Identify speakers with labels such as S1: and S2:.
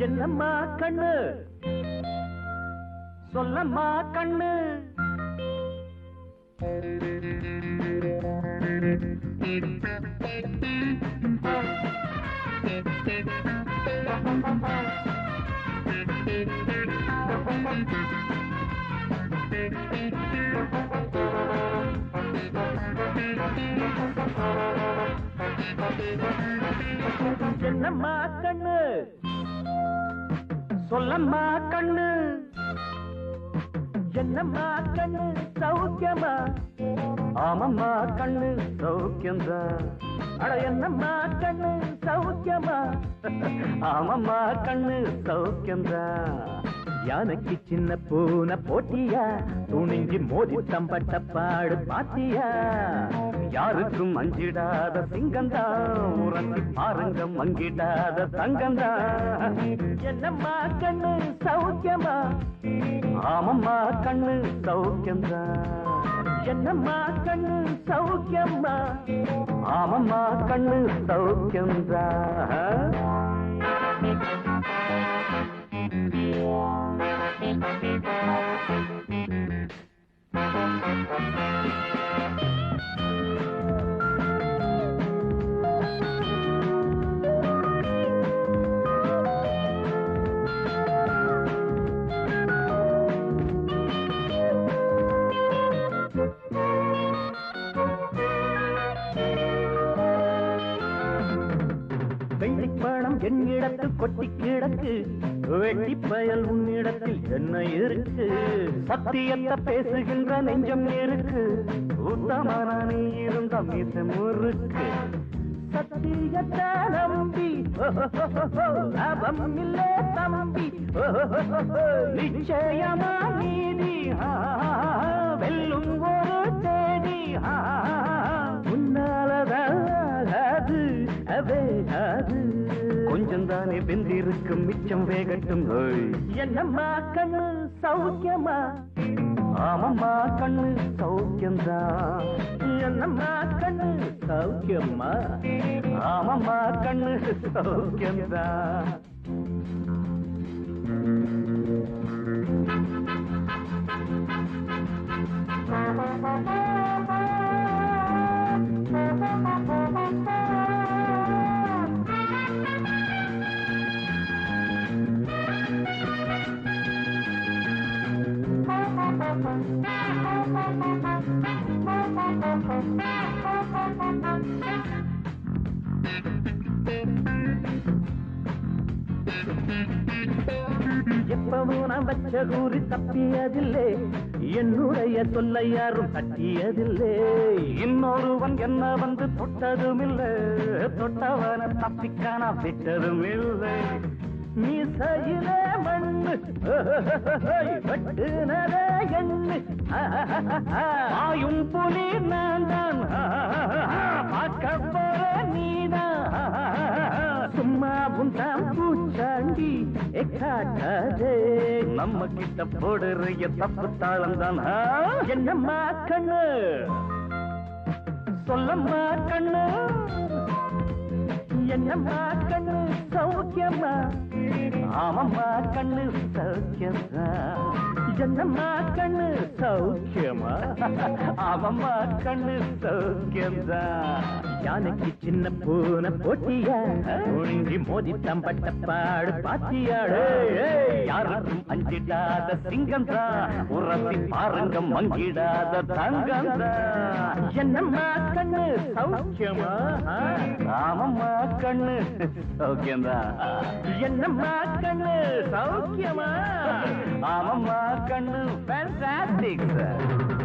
S1: என்னம்மா கண்ணு? சொல்லம்மா கண்ணு. என்னம்மா கண்ணு? சொல்லம்மா கண்ணு. என்னம்மா கண்ணு சௌக்கியமா? ஆமம்மா கண்ணு சௌக்கியம்தான் அட என்னம்மா கண்ணு சௌக்கியமா? ஆமம்மா கண்ணு சௌக்கியம்தான் யானைக்கு சின்ன பூனை போட்டியா? துணிஞ்சு மோதி தம்பட்ட பாடு பாத்தியா? யாருக்கும் அஞ்சிடாத சிங்கந்தா உறங்கி பாருங்க மங்கிடாத தங்கந்தா என்னம்மா கண்ணு சௌக்கியமா? ஆமம்மா கண்ணு சௌக்கியந்தா என்னம்மா கண்ணு சௌக்கியம்மா? ஆமம்மா கண்ணு சௌக்கியந்தா வெள்ளிப்பணம் கொட்டி கிடக்கு. வெட்டி பயல் உன்னிடத்தில் என்ன இருக்கு? சத்தியத்தை பேசுகின்ற நெஞ்சம் இருக்கு. உத்தமான நீ இருந்த மீச முறுக்கு சத்தியத்தை நம்பி. லாபம் இல்லே தம்பி. நிச்சயமா நீதி. வெல்லும் ஒரு தேதி. ஆ, உன்னாலதாகாது அவேகாது கொஞ்சம் தானே வெந்திருக்கும் மிச்சம் வேகட்டும். என்னம்மா கண்ணு சௌக்கியமா? ஆமம்மா கண்ணு சௌக்கியம்தான். என்னம்மா கண்ணு சௌக்கியம்மா ஆமம்மா கண்ணு சௌக்கியம்தான். எப்பவும் நான் வச்ச கூறி தப்பியதில்லை என்னுடைய சொல்லை யாரும் தட்டியதில்லை இன்னொருவன் என்ன வந்து தொட்டதும் இல்லை தொட்டவன தப்பிக்கான விட்டதும் இல்லை மீசையிலே மண்ணு வெட்டுனதே எண்ணு ஆயும் புலி நான் தான் பார்க்க போற நீதான். சும்மா உண்டாம் பூச்சாண்டி எக்காட்டாதே. நம்ம கிட்ட போடுறிய தப்பு தாளம் தான் என்னம்மா கண்ணு? சொல்லம்மா கண்ணு? என்னம்மா கண்ணு? சௌக்கியம்மா ஆமம்மா கண்ணு சௌக்கியம்மா என்னம்மா கண்ணு சௌக்கியமா ஆமம்மா கண்ணு சௌக்கியம்தா. யானைக்கு சின்ன பூனை போட்டியா? ஒழுங்கி மோதி தம்பட்ட பாடு பாத்தியாடு யாருக்கும் அஞ்சிடாத சிங்கம் தான் உரசி பாருங்க மங்கிடாத தங்கம் தான் என்னம்மா கண்ணு சௌக்கியமா ஆமம்மா கண்ணு சௌக்கியம் சௌக்கியம்தான் என்னம்மா கண்ணு? சௌக்கியமா? ஆமம்மா கண்ணு. Fantastic sir